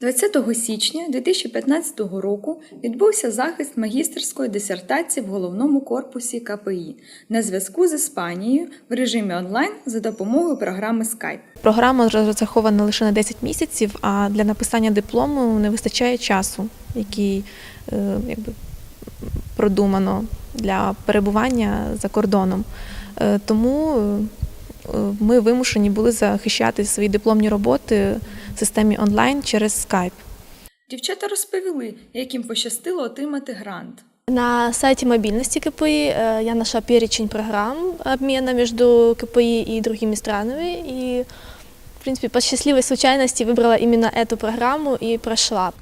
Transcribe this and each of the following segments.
20 січня 2015 року відбувся захист магістерської дисертації в головному корпусі КПІ на зв'язку з Іспанією в режимі онлайн за допомогою програми Skype. Програма розрахована лише на 10 місяців, а для написання диплому не вистачає часу, який е, якби, продумано для перебування за кордоном. Е, Тому е, ми вимушені були захищати свої дипломні роботи в системі онлайн через Skype. Дівчата розповіли, як їм пощастило отримати грант. На сайте мобильности КПИ э, я нашла перечень программ обмена между КПИ и другими странами. И, в принципе, по счастливой случайности выбрала именно эту программу и прошла.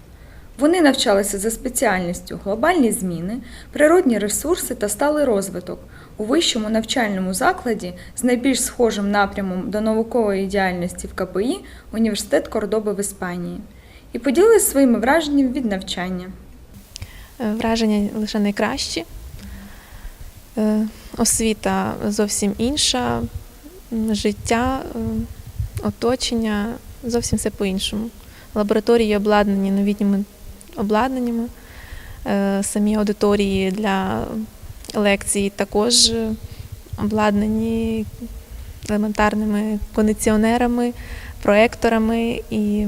Вони навчалися за спеціальністю глобальні зміни, природні ресурси та сталий розвиток у вищому навчальному закладі з найбільш схожим напрямом до наукової діяльності в КПІ Університет Кордоби в Іспанії і поділилися своїми враженнями від навчання. Е, Враження лише найкращі. Е, Освіта зовсім інша, життя, е, оточення зовсім все по-іншому. Лабораторії обладнані новітніми обладнаннями, Е, самі аудиторії для лекцій також обладнані елементарними кондиціонерами, проекторами, і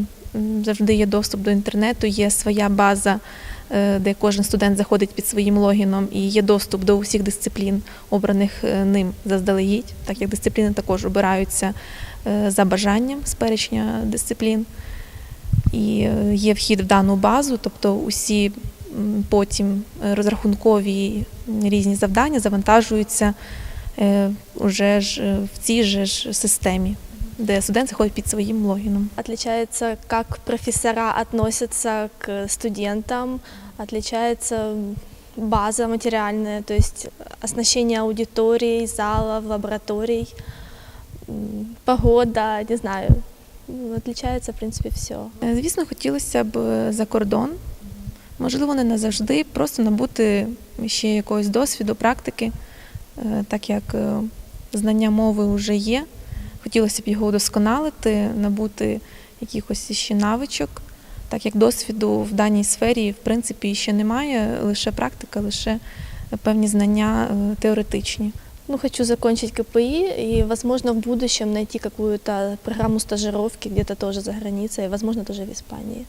завжди є доступ до інтернету, є своя база е, де кожен студент заходить під своїм логіном і є доступ до усіх дисциплін, обраних е, ним заздалегідь, так як дисципліни також обираються за бажанням з перечня дисциплін. І е, є вхід в дану базу, тобто усі потім е, розрахункові різні завдання завантажуються е, уже ж е, в цій же ж системі, де студент заходить під своїм логіном. Отличается, как профессора относятся к студентам, отличается база материальная, то есть оснащение аудиторий, залов, лабораторий, погода, не знаю. Отличается, в принципе, все. Е, Звісно, хотілося б е, за кордон, можливо, не назавжди, просто набути ще якогось досвіду, практики, е, так як е, знання мови вже є. Хотілося б його удосконалити, набути якихось ще навичок, так як досвіду в даній сфері, в принципі, ще немає, лише практика, лише певні знання теоретичні. Ну, хочу закончить КПИ и, возможно, в будущем найти какую-то программу стажировки где-то тоже за границей, возможно, тоже в Испании.